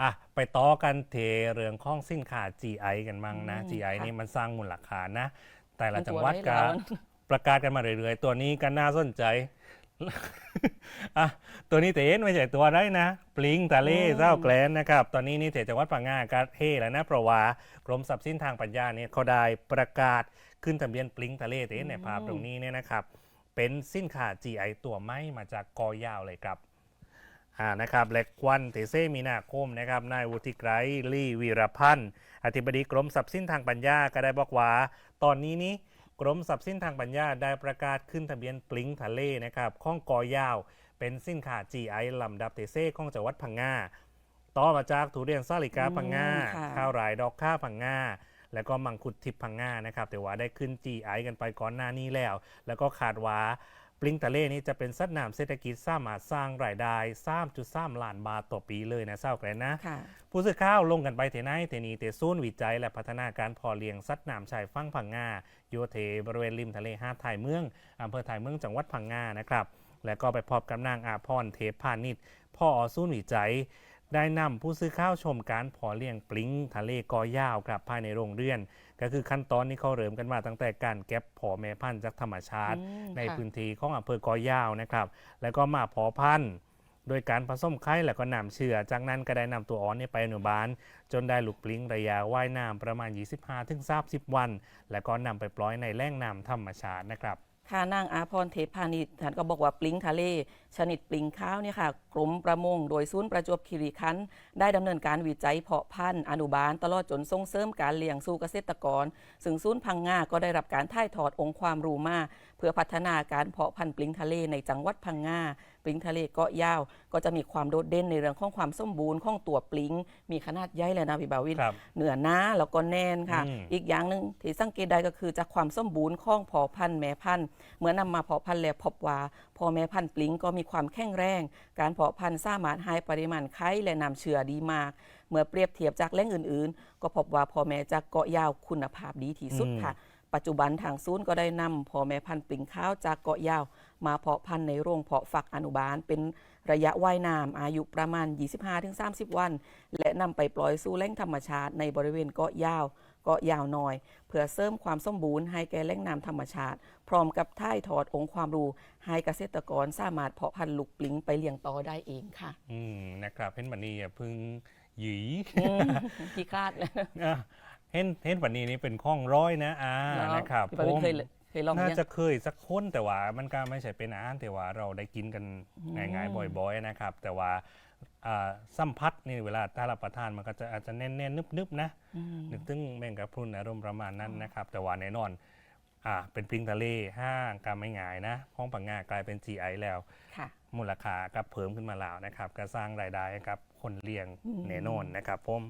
อะไปต่อกันเทเรื่องข้องสินค้า GI กันมั่งนะอืม GI ค่ะนี่มันสร้างมูลค่านะ แต่ละมันจัตังวหวัดได้ก็แล้วประกาศกันมาเรื่อยๆ ตัวนี้ก็น่าสนใจอะตัวนี้เตนไม่ใช่ตัวได้นะ ปลิงทะเลอืมเจ้าแกลนนะครับ ตอนนี้นี่เทจังหวัดพังงาก็เฮ่แล้วนะเพราะว่ากรมทรัพย์สินทางปัญญาเนี่ยเขาได้ประกาศขึ้นทะเบียนปลิงทะเลเตนในภาพตรงนี้เนี่ยนะครับ เป็นสินค้า GI ตัวไม่มาจากกอยาวเลยครับ อ่านะครับและควันเตเซมีนาคมนะครับนายวุฒิไกรลี่วีรพันธ์อธิบดีกรมทรัพย์สินทางปัญญาก็ได้บอกว่า ตอนนี้นี้กรมทรัพย์สินทางปัญญาได้ประกาศขึ้นทะเบียนปลิงทะเลนะครับข้องกอยาว เป็นสินค้า GI ลำดับเตเซของจังหวัดพังงาต่อมาจากทุเรียนซาลิกาพังงาอืมค่ะข้าวหลายดอกข้าพังงาแล้วก็มังคุดทิพย์พังงานะครับแต่ว่าได้ขึ้น GI กันไปก่อนหน้านี้แล้ว แล้วก็ขาดว่า ปลิงทะเลนี้จะเป็นสัตว์น้ำเศรษฐกิจสามารถสร้างรายได้3.3ล้านบาทต่อปีเลยนะเศร้าแกรนนะค่ะผู้สื่อข่าวลงกันไปเทไนเทนีเตซูนย์วิจัย และพัฒนาการเพอเลี้ยงสัตว์น้ำชายฝั่งพังงาโยเทบริเวณริมทะเลหาดไทยเมืองอำเภอไทยเมืองจังหวัดพังงานะครับ และก็ไปพบกับนางอาพรเทพพาณิชย์พ่อศูนย์วิจัยได้นำผู้สื่อข่าวชมการเพอเลี้ยงปลิงทะเลกอยาวครับภายในโรงเรือน ก็คือขั้นตอนนี้เขาเริ่มกันมาตั้งแต่การเก็บเพอแม่พันธุ์จากธรรมชาติอืมในค่ะพื้นที่ของอำเภอกอยาวนะครับ แล้วก็มาเพอพันธุ์โดยการผสมไข่แล้วก็นำเชื้อจากนั้นก็ได้นำตัวอ่อนเนี่ยไปอนุบาล จนได้ลูกปลิงระยะว่ายน้ำประมาณ 25-30 วัน แล้วก็นำไปปล่อยในแหล่งน้ำธรรมชาตินะครับค่ะนางอาพรเทพพาณิชย์ท่านก็บอกว่าปลิงทะเล ชนิดปลิงข้าวเนี่ยค่ะก รมประมงโดยศูนย์ประจวบคีรีขันธ์ได้ดำเนินการวิจัยเพาะพันธุ์อนุบาลตลอดจนส่งเสริมการเลี้ยงสู่เกษตรกร ซึ่งศูนย์พังงาก็ได้รับการถ่ายทอดองค์ความรู้มา เพื่อพัฒนาการเพาะพันธุ์ปลิงทะเลในจังหวัดพังงาปลิงทะเลเกาะยาว ก็จะมีความโดดเด่นในเรื่องของความสมบูรณ์ของตัวปลิง มีขนาดใหญ่เลยนะพี่บาวินครับเหนือหน้าแล้วก็แน่นค่ะอืมอีกอย่างหนึ่งที่สังเกตได้ก็คือจากความสมบูรณ์ของพอพันธุ์แม่พันธุ์เมื่อนำมาเพาะพันธุ์แล้วพบว่าพอแม่พันธุ์ปลิงก็มีความแข็งแรง การเพาะพันธุ์สามารถให้ปริมาณไข่และนำเชื้อดีมาก เมื่อเปรียบเทียบจากแหล่งอื่นๆ ก็พบว่าพอแม่จากเกาะยาวคุณภาพดีที่สุดอืมค่ะ ปัจจุบันทางศูนย์ก็ได้นำพอแม่พันธุ์ปลิงข้าวจากเกาะยาว มาเพาะพันธุ์ในโรงเพาะฝักอนุบาล เป็นระยะว่ายน้ำอายุประมาณ 25-30 วัน และนำไปปล่อยสู่แหล่งธรรมชาติในบริเวณเกาะยาวเกาะยาวน้อย เพื่อเสริมความสมบูรณ์ให้แก่แหล่งน้ำธรรมชาติ พร้อมกับถ่ายทอดองค์ความรู้ ให้เกษตรกรสามารถเพาะพันธุ์ลูกปลิงไปเลี้ยงต่อได้เองค่ะ อืมนะครับเห็นวันนี้อย่าเพึ่งหยีที่คาดเลย อะเห็นเห็นวันนี้นี่เป็นข้องร้อยนะอ่านะครับพี่ปาวินเคยเคย ลองน่าเลี้ยงจะเคยสักคนแต่ว่ามันก็ไม่ใช่เป็นอาหารแต่ว่าเราได้กินกันอืมง่ายๆบ่อยๆนะครับ แต่ว่าอ่าสัมผัสนี่เวลาถ้ารับประทานมันก็จะอาจจะแน่นๆนึบๆนะอืมนึกถึงแมงกะพรุนอารมณ์ประมาณนั้นนะครับ แต่ว่าแน่นอนอ่าเป็นปลิงทะเลห้างกาไม่ง่ายนะห้องปังงากลายเป็น GI แล้ว ค่ะ มูลค่าก็เพิ่มขึ้นมาแล้วนะครับก็สร้างรายได้ให้กับคนเลี้ยงอืมแน่นอนนะครับผม